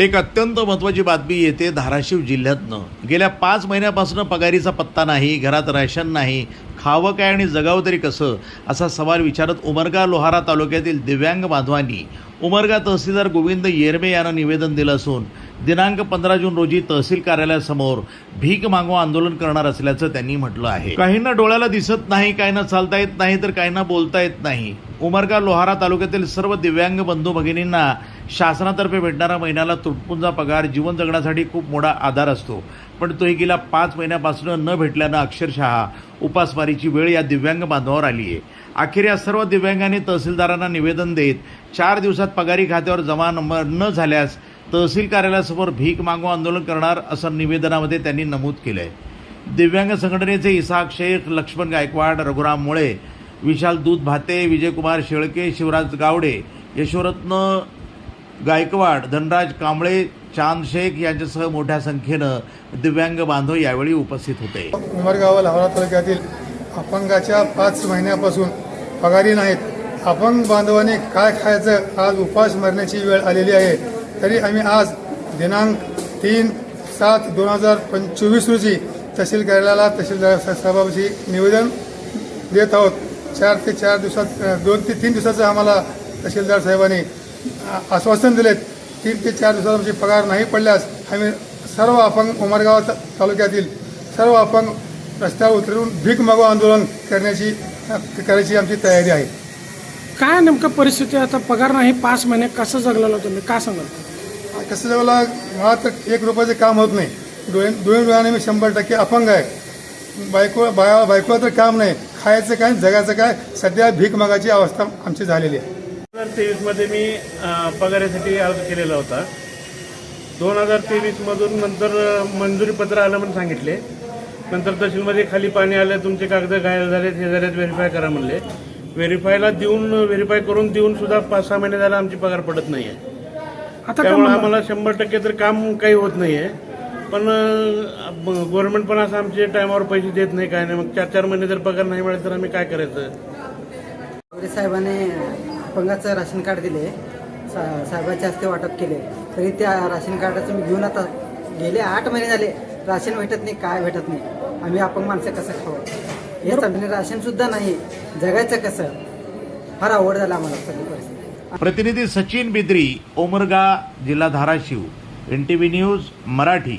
एक अत्यंत महत्त्वाची बातमी येते धाराशिव जिल्ह्यातनं. गेल्या पाच महिन्यापासून पगारीचा पत्ता नाही घरात रॅशन नाही खावं काय आणि जगावं तरी कसं? असा सवाल विचारत उमरगा लोहारा तालुक्यातील दिव्यांग बांधवांनी. उमरगा तहसीलदार गोविंद येरमे यांना निवेदन दिलं असून दिनांक पंधरा जून रोजी तहसील कार्यालयासमोर भीक मागो आंदोलन करणार असल्याचं त्यांनी म्हटलं आहे. काहींना डोळ्याला दिसत नाही काहींना चालता येत नाही तर काहींना बोलता येत नाही. उमरगा लोहारा तालुक्यातील सर्व दिव्यांग बंधू भगिनींना शासनातर्फे भेटणारा महिन्याला तुटपुंजा पगार जीवन जगण्यासाठी खूप मोठा आधार असतो. पण तोही गेल्या पाच महिन्यापासून न भेटल्यानं अक्षरशः उपासमारीची वेळ या दिव्यांग बांधवावर आली आहे. अखेर या सर्व दिव्यांगांनी तहसीलदारांना निवेदन देत चार दिवसात पगारी खात्यावर जमा नंबर न झाल्यास तहसील कार्यालयासमोर भीक मागो आंदोलन करणार असं निवेदनामध्ये त्यांनी नमूद केलं आहे दिव्यांग संघटनेचे इसाक शेख लक्ष्मण गायकवाड रघुराम मुळे विशाल दूध भाते विजयकुमार शेळके शिवराज गावडे यशोरत्न गायकवाड धनराज कांबळे चांद शेख यांच्यासह मोठ्या संख्येनं दिव्यांग बांधव यावेळी उपस्थित होते. उमरगाव लावरा तालुक्यातील अपंगाच्या पाच महिन्यापासून पगारी नाहीत. अपंग बांधवाने काय खायचं आज उपास मरण्याची वेळ आलेली आहे. तरी आम्ही आज दिनांक तीन सात दोन हजार पंचवीस रोजी तहसील कार्यालयाला तहसीलदार सभापती निवेदन देत आहोत. चार ते चार दिवसात दोन ते तीन दिवसाचं आम्हाला तहसीलदार साहेबांनी आश्वासन दिलेत तीन ते चार दिवसात आमची पगार नाही पडल्यास आम्ही सर्व अपंग उमरगाव तालुक्यातील सर्व अपंग रस्त्यावर उतरून भीक मागो आंदोलन करण्याची करायची आमची तयारी आहे. काय नेमकं परिस्थिती? आता पगार नाही पाच महिने कसं जगलेलं तुम्ही? काय सांगाल? कसं जेव्हा मला तर एक रुपयाचं काम होत नाही. डोळे दोन डोळ्याने मी शंभर टक्के अपंग आहे. बायको बाया बायकोला तर काम नाही. खायचं काय जगायचं काय? सध्या भीक मागायची अवस्था आमची झालेली आहे. हजार तेवीसमध्ये मी पगारासाठी अर्ज केलेला होता. दोन हजार तेवीसमधून नंतर मंजुरी पत्र आलं म्हणून सांगितले. नंतर तहसीलमध्ये खाली पाणी आलं तुमचे कागद घायल झालेत हे झालेत व्हेरीफाय करा म्हणले. व्हेरीफायला देऊन व्हेरीफाय करून देऊन सुद्धा पाच सहा महिने झाला आमची पगार पडत नाही आहे त्यामुळे? आम्हाला शंभर टक्के तर काम काही होत नाही आहे पण गव्हर्नमेंट पण असं आमचे टायमावर पैसे देत नाही काय नाही. मग चार चार महिने जर पगार नाही मिळाले तर आम्ही काय करायचं? साहेबांनी अपंगाचं राशन कार्ड दिले सा साहेबांच्या हस्ते वाटप केले तरी त्या राशन कार्डाचं मी घेऊन आता गेले आठ महिने झाले. राशन भेटत नाही काय भेटत नाही. आम्ही अपंग माणसं कसं खावं हे राशन सुद्धा नाही जगायचं कसं? फार आवड झालं आम्हाला सगळी परिस्थिती. प्रतिनिधी सचिन बिद्री उमरगा जिल्हा Dharashiv. N T V news Marathi.